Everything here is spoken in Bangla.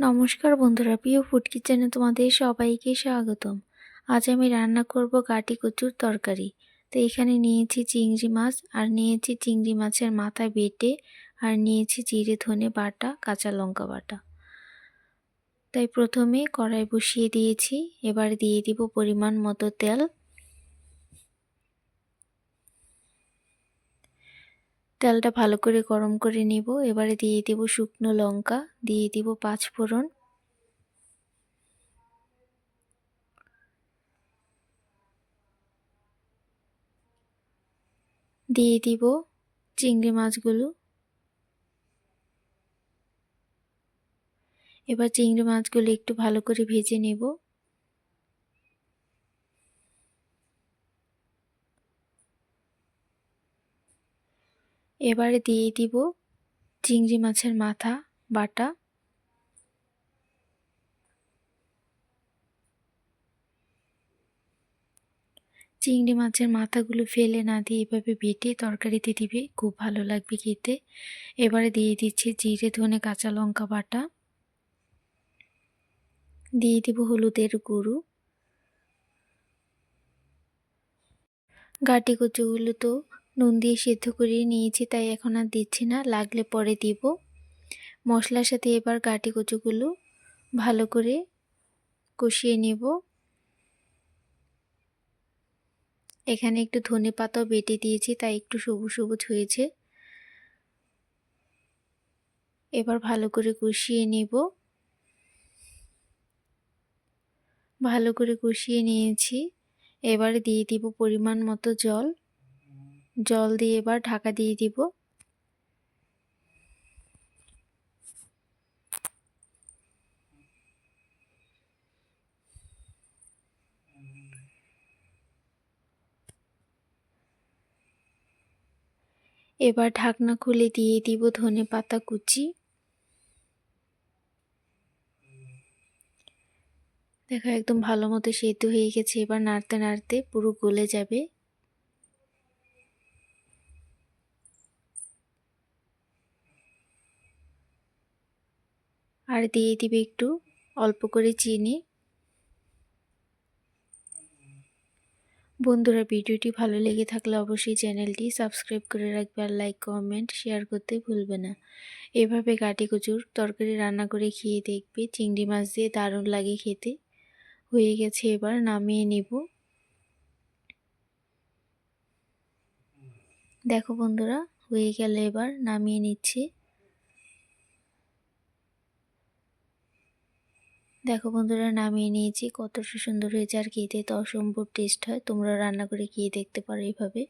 নমস্কার বন্ধুরা, প্রিয় ফুড কিচেনে তোমাদের সবাইকে স্বাগতম। আজ আমি রান্না করব গাটি কচুর তরকারি। তো এখানে নিয়েছি চিংড়ি মাছ, আর নিয়েছি চিংড়ি মাছের মাথা বেটে, আর নিয়েছি জিরে ধনে বাটা, কাঁচা লঙ্কা বাটা। তাই প্রথমে কড়াই বসিয়ে দিয়েছি, এবার দিয়ে দিব পরিমাণ মতো তেল। তেলটা ভালো করে গরম করে নিব। এবারে দিয়ে দিব শুকনো লঙ্কা, দিয়ে দিব পাঁচ ফোড়ন। দিয়ে দিব চিংড়ি মাছগুলো। এবার চিংড়ি মাছগুলো একটু ভালো করে ভেজে নেব। এবারে দিয়ে দিব চিংড়ি মাছের মাথা, বাটা। চিংড়ি মাছের মাথাগুলো ফেলে না দিয়ে এভাবে বেটে তরকারিতে দিবে, খুব ভালো লাগবে খেতে। এবারে দিয়ে দিচ্ছি জিরে, ধনে, কাঁচা লঙ্কা, বাটা। দিয়ে দিব হলুদের গুঁড়ো। গাটি কচুগুলো তো নুন দিয়ে সিদ্ধ করিয়ে নিয়েছি, তাই এখন আর দিচ্ছি না, লাগলে পরে দিব। মশলার সাথে এবার গাটি কচুগুলো ভালো করে কষিয়ে নেব। এখানে একটু ধনে পাতাও বেটে দিয়েছি, তাই একটু সবুজ সবুজ হয়েছে। এবার ভালো করে কষিয়ে নেব। ভালো করে কষিয়ে নিয়েছি। এবার দিয়ে দিব পরিমাণ মতো জল। জল দিয়ে এবার ঢাকা দিয়ে দিব। এবার ঢাকনা খুলে দিয়ে দিব ধনে পাতা কুচি। দেখো একদম ভালো মতো সেদ্ধ হয়ে গেছে, এবার নাড়তে নাড়তে পুরো গলে যাবে। আর দিয়ে দিবে একটু অল্প করে চিনি। বন্ধুরা, ভিডিওটি ভালো লেগে থাকলে অবশ্যই চ্যানেলটি সাবস্ক্রাইব করে রাখবে আর লাইক, কমেন্ট, শেয়ার করতে ভুলবে না। এভাবে কাটি কচুর তরকারি রান্না করে খেয়ে দেখবে, চিংড়ি মাছ দিয়ে দারুণ লাগে খেতে। হয়ে গেছে এবার, নামিয়ে নিব। দেখো বন্ধুরা, হয়ে গেলে এবার, নামিয়ে নিচ্ছি। দেখো বন্ধুরা, নামিয়ে নিয়েছি। কতটা সুন্দর হয়েছে আর খেতে। তো অসম্ভব টেস্ট হয়। তোমরা রান্না করে খেয়ে দেখতে পারো এইভাবে।